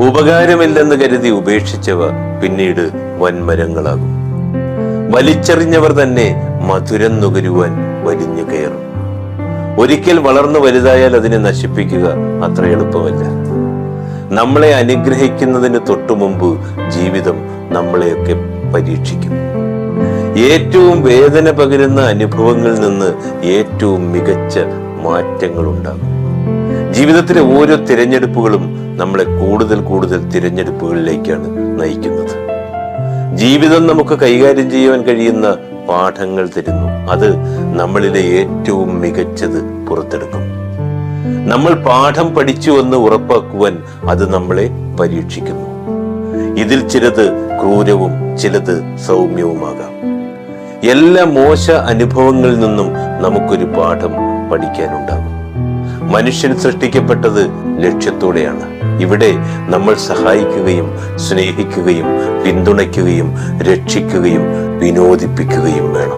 ഉപകാരമില്ലെന്ന് കരുതി ഉപേക്ഷിച്ചവ പിന്നീട് വൻമരങ്ങളാകും. വലിച്ചെറിഞ്ഞവർ തന്നെ മധുരം നുകരുവാൻ വലിഞ്ഞു കയറും. ഒരിക്കൽ വളർന്നു വലുതായാൽ അതിനെ നശിപ്പിക്കുക അത്ര എളുപ്പമല്ല. നമ്മളെ അനുഗ്രഹിക്കുന്നതിന് തൊട്ടു മുമ്പ് ജീവിതം നമ്മളെയൊക്കെ പരീക്ഷിക്കും. ഏറ്റവും വേദന പകരുന്ന അനുഭവങ്ങളിൽ നിന്ന് ഏറ്റവും മികച്ച മാറ്റങ്ങൾ ഉണ്ടാകും ജീവിതത്തിലെ ഓരോ തിരഞ്ഞെടുപ്പുകളും നമ്മളെ കൂടുതൽ കൂടുതൽ തിരഞ്ഞെടുപ്പുകളിലേക്കാണ് നയിക്കുന്നത്. ജീവിതം നമുക്ക് കൈകാര്യം ചെയ്യുവാൻ കഴിയുന്ന പാഠങ്ങൾ തരുന്നു. അത് നമ്മളിലെ ഏറ്റവും മികച്ചത് പുറത്തെടുക്കും. നമ്മൾ പാഠം പഠിച്ചു എന്ന് ഉറപ്പാക്കുവാൻ അത് നമ്മളെ പരീക്ഷിക്കുന്നു. ഇതിൽ ചിലത് ക്രൂരവും ചിലത് സൗമ്യവുമാകാം. എല്ലാ മോശ അനുഭവങ്ങളിൽ നിന്നും നമുക്കൊരു പാഠം പഠിക്കാനുണ്ടാകും. മനുഷ്യൻ സൃഷ്ടിക്കപ്പെട്ടത് ലക്ഷ്യത്തോടെയാണ്. ഇവിടെ നമ്മൾ സഹായിക്കുകയും സ്നേഹിക്കുകയും പിന്തുണയ്ക്കുകയും രക്ഷിക്കുകയും വിനോദിപ്പിക്കുകയും വേണം.